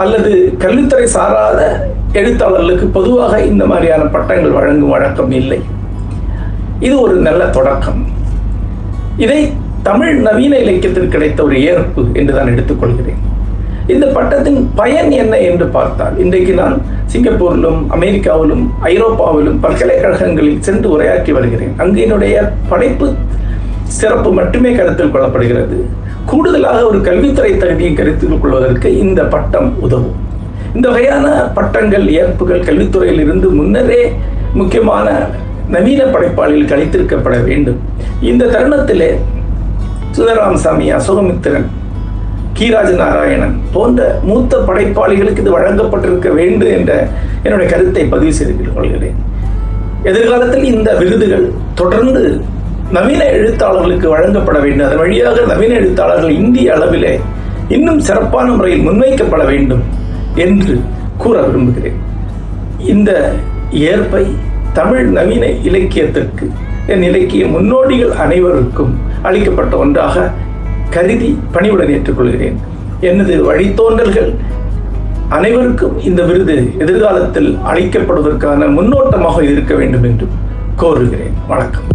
அல்லது கல்வித்துறை சாராத எழுத்தாளர்களுக்கு பொதுவாக இந்த மாதிரியான பட்டங்கள் வழங்கும் வழக்கம் இல்லை. இது ஒரு நல்ல தொடக்கம். இதை தமிழ் நவீன இலக்கியத்தில் கிடைத்த ஒரு ஏற்பு என்று நான் எடுத்துக்கொள்கிறேன். இந்த பட்டத்தின் பயன் என்ன என்று பார்த்தால் இன்றைக்கு நான் சிங்கப்பூரிலும் அமெரிக்காவிலும் ஐரோப்பாவிலும் பல்கலைக்கழகங்களில் சென்று உரையாற்றி வருகிறேன். அங்கு என்னுடைய படைப்பு சிறப்பு மட்டுமே கருத்தில் கொள்ளப்படுகிறது. கூடுதலாக ஒரு கல்வித்துறை தகுதியை கருத்தில் கொள்வதற்கு இந்த பட்டம் உதவும். இந்த வகையான பட்டங்கள் ஏற்புகள் கல்வித்துறையில் இருந்து முன்னரே முக்கியமான நவீன படைப்பாளிகள் கழித்திருக்கப்பட வேண்டும். இந்த தருணத்திலே சுந்தரராமசாமி அசோகமித்திரன் கீராஜ நாராயணன் போன்ற மூத்த படைப்பாளிகளுக்கு இது வழங்கப்பட்டிருக்க வேண்டும் என்ற என்னுடைய கருத்தை பதிவு செய்து கொள்கிறேன். எதிர்காலத்தில் இந்த விருதுகள் தொடர்ந்து நவீன எழுத்தாளர்களுக்கு வழங்கப்பட வேண்டும். அதன் வழியாக நவீன எழுத்தாளர்கள் இந்திய அளவிலே இன்னும் சிறப்பான முறையில் முன்வைக்கப்பட வேண்டும் என்று கூற விரும்புகிறேன். இந்த ஏற்பை தமிழ் நவீன இலக்கியத்திற்கு என் இலக்கிய முன்னோடிகள் அனைவருக்கும் அளிக்கப்பட்ட ஒன்றாக கருதி பணிவுடன் ஏற்றுக்கொள்கிறேன். எனது வழித்தோன்றல்கள் அனைவருக்கும் இந்த விருது எதிர்காலத்தில் அளிக்கப்படுவதற்கான முன்னோட்டமாக இருக்க வேண்டும் என்று கோருகிறேன். வணக்கம்.